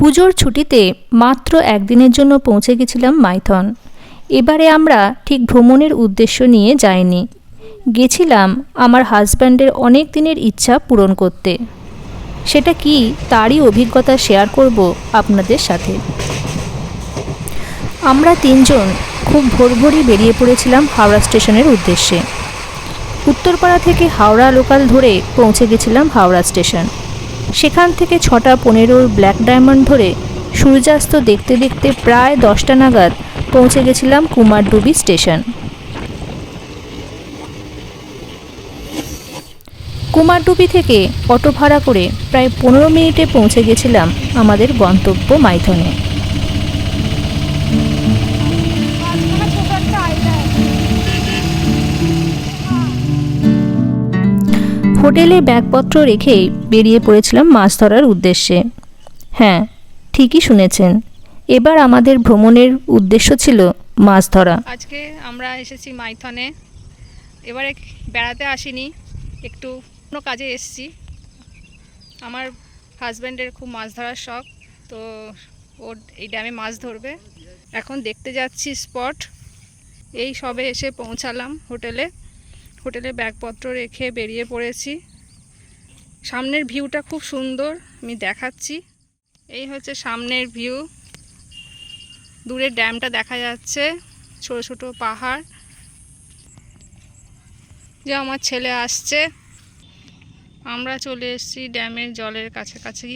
পুজোর ছুটিতে মাত্র একদিনের জন্য পৌঁছে গেছিলাম মাইথন। এবারে আমরা ঠিক ভ্রমণের উদ্দেশ্য নিয়ে যাইনি। গেছিলাম আমার হাজব্যান্ডের অনেক দিনের ইচ্ছা পূরণ করতে। সেটা কি তারই অভিজ্ঞতা শেয়ার করব আপনাদের সাথে। আমরা তিনজন খুব ভোর ভোরই বেরিয়ে পড়েছিলাম হাওড়া স্টেশনের উদ্দেশ্যে। উত্তরপাড়া থেকে হাওড়া লোকাল ধরে পৌঁছে গেছিলাম হাওড়া স্টেশন। সেখান থেকে ছটা পনেরোর ব্ল্যাক ডায়মন্ড ধরে সূর্যাস্ত দেখতে দেখতে প্রায় দশটা নাগাদ পৌঁছে গেছিলাম কুমারডুবি স্টেশন। কুমারডুবি থেকে অটো ভাড়া করে প্রায় পনেরো মিনিটে পৌঁছে গেছিলাম আমাদের গন্তব্য মাইথনে। হোটেলে ব্যাগপত্র রেখেই বেরিয়ে পড়েছিলাম মাছ ধরার উদ্দেশ্যে। হ্যাঁ ঠিকই শুনেছেন। এবার আমাদের ভ্রমণের উদ্দেশ্য ছিল মাছ ধরা। আজকে আমরা এসেছি মাইথনে। এবারে বেড়াতে আসিনি, একটু কোনো কাজে এসেছি। আমার হাজব্যান্ডের খুব মাছ ধরার শখ, তো ও এই ড্যামে মাছ ধরবে। এখন দেখতে যাচ্ছি স্পট। এই সবে এসে পৌঁছালাম হোটেলে। হোটেলে ব্যাগপত্র রেখে বেরিয়ে পড়েছি। সামনের ভিউটা খুব সুন্দর, আমি দেখাচ্ছি। এই হচ্ছে সামনের ভিউ। দূরে ড্যামটা দেখা যাচ্ছে, ছোট ছোট পাহাড়। যে আমার ছেলে আসছে। আমরা চলে এসেছি ড্যামের জলের কাছাকাছি।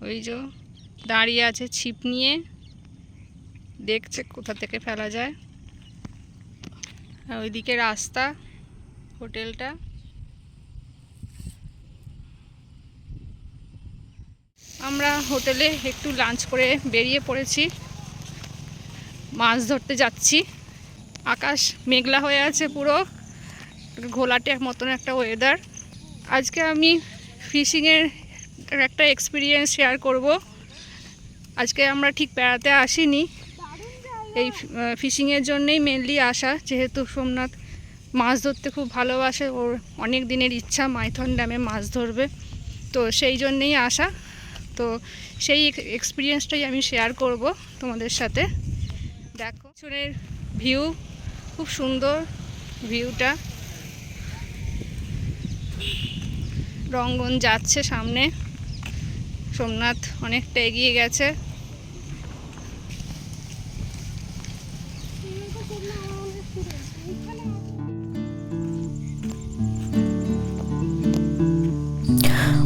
ওই যে দাঁড়িয়ে আছে ছিপ নিয়ে। দেখছে কোথা থেকে ফেলা যায়। ওইদিকে রাস্তা, হোটেলটা। আমরা হোটেলে একটু লাঞ্চ করে বেরিয়ে পড়েছি। মাছ ধরতে যাচ্ছি। আকাশ মেঘলা হয়ে আছে পুরো। ঘোলাটে মতন একটা ওয়েদার আজকে আমি ফিশিংয়ের একটা এক্সপিরিয়েন্স শেয়ার করব। আজকে আমরা ঠিক বেড়াতে আসিনি। এই ফিশিংয়ের জন্যেই মেনলি আসা। যেহেতু সোমনাথ মাছ ধরতে খুব ভালোবাসে, ওর অনেক দিনের ইচ্ছা মাইথন ড্যামে মাছ ধরবে। তো সেই জন্যেই আসা। তো সেই এক্সপিরিয়েন্সটাই আমি শেয়ার করব তোমাদের সাথে। দেখো, পিছনের ভিউ খুব সুন্দর ভিউটা রঙ্গন যাচ্ছে সামনে। সোমনাথ অনেকটা এগিয়ে গেছে।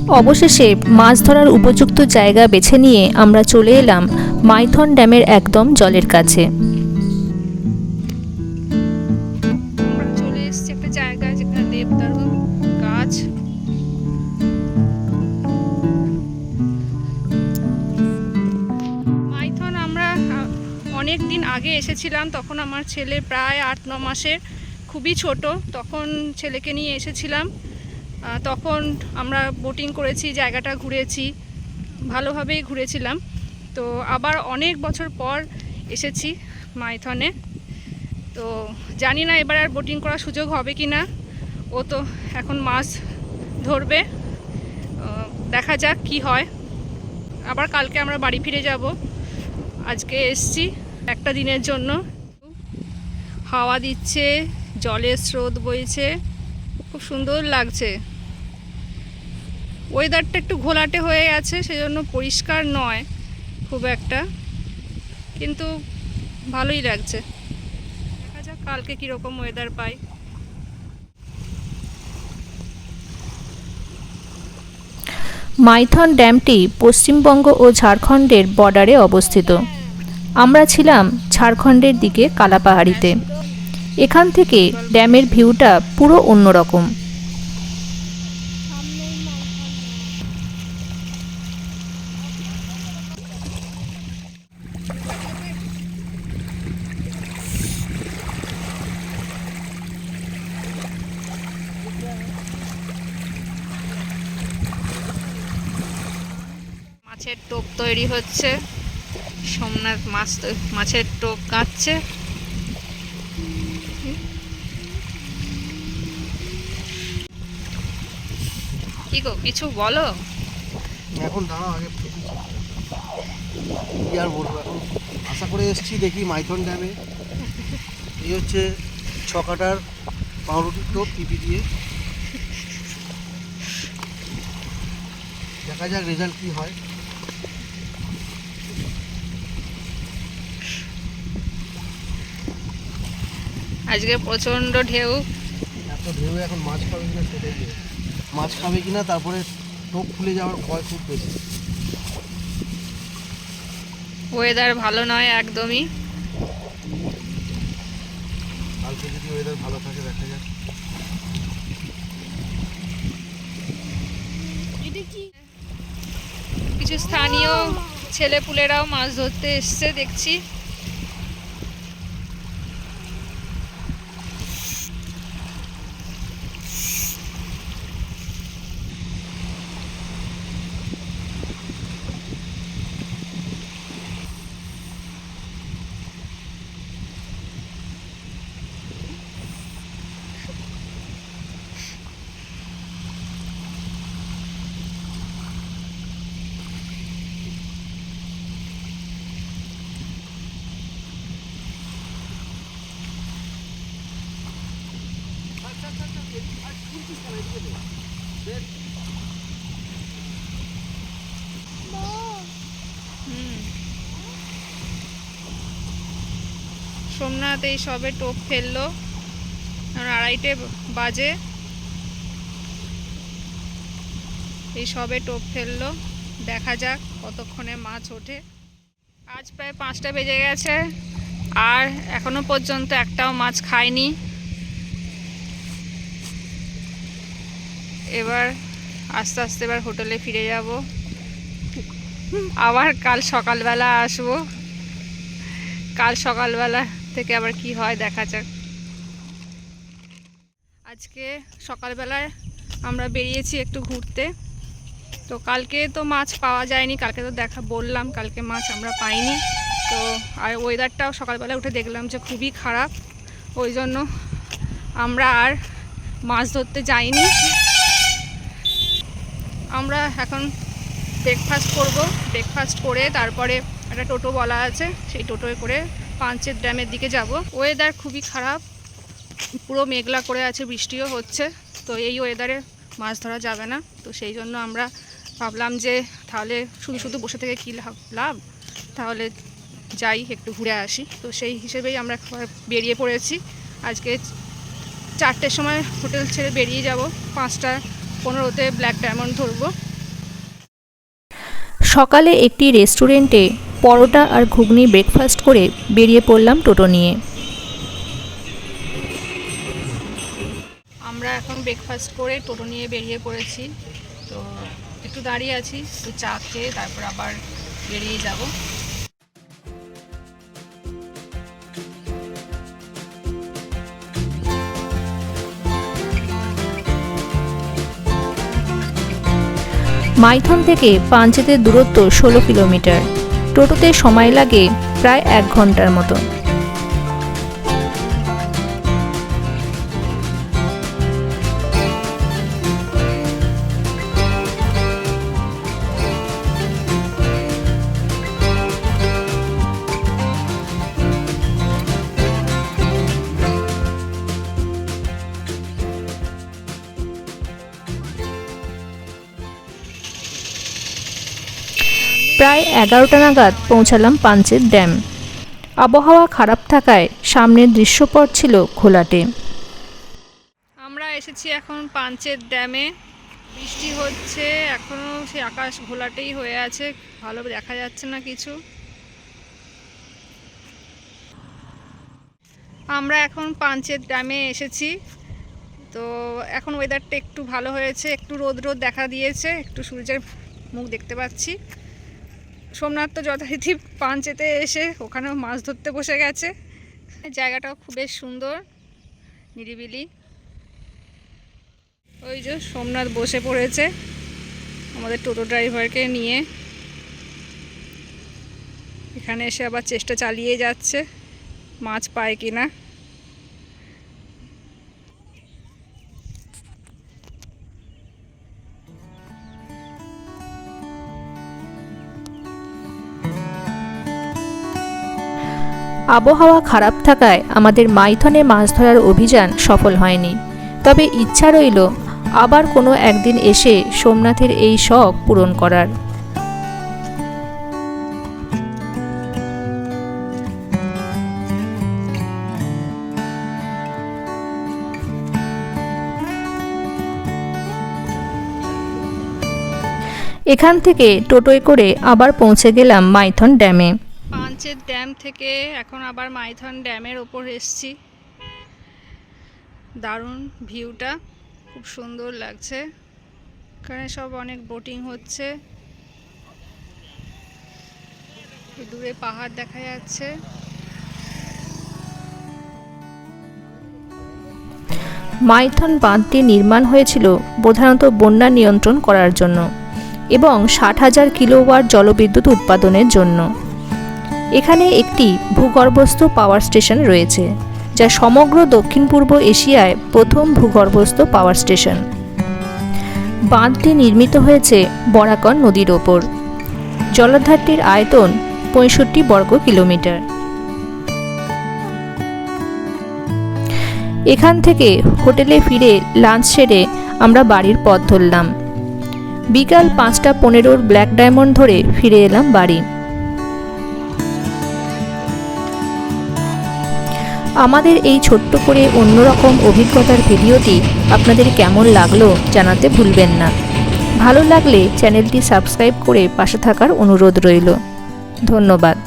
অবশেষে মাছ ধরার উপযুক্ত জায়গা বেছে নিয়ে আমরা চলে এলাম মাইথন ড্যামের একদম জলের কাছে। অনেক দিন আগে এসেছিলাম, তখন আমার ছেলে প্রায় আট, ন মাসের, খুবই ছোট, তখন ছেলেকে নিয়ে এসেছিলাম। তখন আমরা বোটিং করেছি, জায়গাটা ঘুরেছি, ভালোভাবেই ঘুরেছিলাম। তো আবার অনেক বছর পর এসেছি মাইথনে। তো জানি না এবার আর বোটিং করার সুযোগ হবে কি না। ও তো এখন মাছ ধরবে। দেখা যাক কি হয়। আবার কালকে আমরা বাড়ি ফিরে যাব। আজকে এসছি একটা দিনের জন্য। হাওয়া দিচ্ছে, জলের স্রোত বইছে। খুব সুন্দর লাগছে। ওয়েদারটা একটু ঘোলাটে হয়ে আছে সেজন্য পরিষ্কার নয়, খুব একটা। কিন্তু ভালোই লাগছে। দেখা যাক কালকে কীরকম ওয়েদার পাই। মাইথন ড্যামটি পশ্চিমবঙ্গ ও ঝাড়খণ্ডের বর্ডারে অবস্থিত। আমরা ছিলাম ঝাড়খণ্ডের দিকে কালাপাহাড়িতে। এখান থেকে ড্যামের ভিউটা পুরো অন্যরকম। মাছের টোপ তৈরি হচ্ছে। সোমনাথ মাছ মাছের টোপ কি গো, কিছু বলো? এখন দাঁড়াও, আগে কি আর বলব, এখন আশা করে এসেছি, দেখি মাইথন ড্যামে। এই হচ্ছে ছকাটার পাউরুটির টোপ পিপি দিয়ে। দেখা যাক রেজাল্ট কি হয়। আজকে প্রচণ্ড ঢেউ। এত ঢেউ এখন মাছ খাবে কিনা সেটাই। মাছ খাবে কিনা তারপরে টোপ খুলে যাওয়ার ভয় খুব বেশি। ওয়েদার ভালো নয় একদমই। কালকে যদি ওয়েদার ভালো থাকে দেখা যাক। কিছু স্থানীয় ছেলেপুলেরাও মাছ ধরতে এসছে দেখছি। সোমনাথ এই সবে টোপ ফেলল। আড়াইটে বাজে। এই সবে টোপ ফেলল। দেখা যাক কতক্ষণে মাছ ওঠে। আজ প্রায় পাঁচটা বেজে গেছে। আর এখনও পর্যন্ত একটাও মাছ খায়নি। এবার আস্তে আস্তে এবার হোটেলে ফিরে যাব। আবার কাল সকালবেলা আসব। কাল সকালবেলা থেকে আবার কি হয় দেখা যাক। আজকে সকালবেলায় আমরা বেরিয়েছি একটু ঘুরতে। তো কালকে তো মাছ পাওয়া যায়নি, কালকে তো দেখা বললাম, কালকে মাছ আমরা পাইনি। তো আর ওয়েদারটাও সকালবেলা উঠে দেখলাম যে খুবই খারাপ। ওই জন্য আমরা আর মাছ ধরতে যাইনি। আমরা এখন ব্রেকফাস্ট করব। ব্রেকফাস্ট করে তারপরে একটা টোটো বলা আছে, সেই টোটোয় করে পাঞ্চেত ড্যামের দিকে যাব। ওয়েদার খুবই খারাপ, পুরো মেঘলা করে আছে, বৃষ্টিও হচ্ছে, তো এই ওয়েদারে মাছ ধরা যাবে না। তো সেই জন্য আমরা ভাবলাম যে তাহলে শুধু শুধু বসে থেকে কী লাভ তাহলে যাই, একটু ঘুরে আসি। তো সেই হিসেবেই আমরা বেরিয়ে পড়েছি। আজকে চারটের সময় হোটেল ছেড়ে বেরিয়ে যাব। পাঁচটা পনেরোতে ব্ল্যাক ডায়মন্ড ধরবো। সকালে একটি রেস্টুরেন্টে পরোটা আর ঘুগনি ব্রেকফাস্ট করে বেরিয়ে পড়লাম টোটো নিয়ে। আমরা এখন ব্রেকফাস্ট করে টোটো নিয়ে বেরিয়ে পড়েছি। তো একটু দাঁড়িয়ে আছি একটু চা খেয়ে তারপর আবার বেরিয়ে যাব। মাইথন থেকে পাঞ্চেতের দূরত্ব ষোলো কিলোমিটার। টোটোতে সময় লাগে প্রায় এক ঘণ্টার মতো। প্রায় এগারোটা নাগাদ পৌঁছালাম পাঞ্চেত ড্যাম। আবহাওয়া খারাপ থাকায় সামনের দৃশ্যপট ছিল খোলাটে। আমরা এসেছি এখন পাঞ্চের ড্যামে। বৃষ্টি হচ্ছে এখনও সেই আকাশ ঘোলাটেই হয়ে আছে, ভালো দেখা যাচ্ছে না কিছু। আমরা এখন পাঞ্চের ড্যামে এসেছি। তো এখন ওয়েদারটা একটু ভালো হয়েছে, একটু রোদ রোদ দেখা দিয়েছে, একটু সূর্যের মুখ দেখতে পাচ্ছি। সোমনাথ তো যথারীতি পাঞ্চেতে এসে ওখানেও মাছ ধরতে বসে গেছে। জায়গাটাও খুব বেশ সুন্দর, নিরিবিলি। ওই যে সোমনাথ বসে পড়েছে আমাদের টোটো ড্রাইভারকে নিয়ে। এখানে এসে আবার চেষ্টা চালিয়ে যাচ্ছে, মাছ পায় কিনা। আবহাওয়া খারাপ থাকায় আমাদের মাইথনে মাছ ধরার অভিযান সফল হয়নি। তবে ইচ্ছা রইল আবার কোনো একদিন এসে সোমনাথের এই শখ পূরণ করার। এখান থেকে টোটোয় করে আবার পৌঁছে গেলাম মাইথন ড্যামে। পাঞ্চের ড্যাম থেকে এখন আবার মাইথন ড্যামের ওপর এসছি। দারুণ ভিউটা, খুব সুন্দর লাগছে। এখানে সব অনেক বোটিং হচ্ছে। দূরে পাহাড় দেখা যাচ্ছে। মাইথন বাঁধটি নির্মাণ হয়েছিল প্রধানত বন্যা নিয়ন্ত্রণ করার জন্য এবং ষাট হাজার কিলোওয়াট জলবিদ্যুৎ উৎপাদনের জন্য। এখানে একটি ভূগর্ভস্থ পাওয়ার স্টেশন রয়েছে, যা সমগ্র দক্ষিণ পূর্ব এশিয়ায় প্রথম ভূগর্ভস্থ পাওয়ার স্টেশন বাঁধটি নির্মিত হয়েছে বরাকন নদীর ওপর। জলাধারটির আয়তন পঁয়ষট্টি বর্গ কিলোমিটার। এখান থেকে হোটেলে ফিরে লাঞ্চ সেরে আমরা বাড়ির পথ ধরলাম। বিকাল পাঁচটা পনেরোর ব্ল্যাক ডায়মন্ড ধরে ফিরে এলাম বাড়ি। আমাদের এই ছোট্ট করে অন্যরকম অভিজ্ঞতার ভিডিওটি আপনাদের কেমন লাগল জানাতে ভুলবেন না। ভালো লাগলে চ্যানেলটি সাবস্ক্রাইব করে পাশে থাকার অনুরোধ রইল। ধন্যবাদ।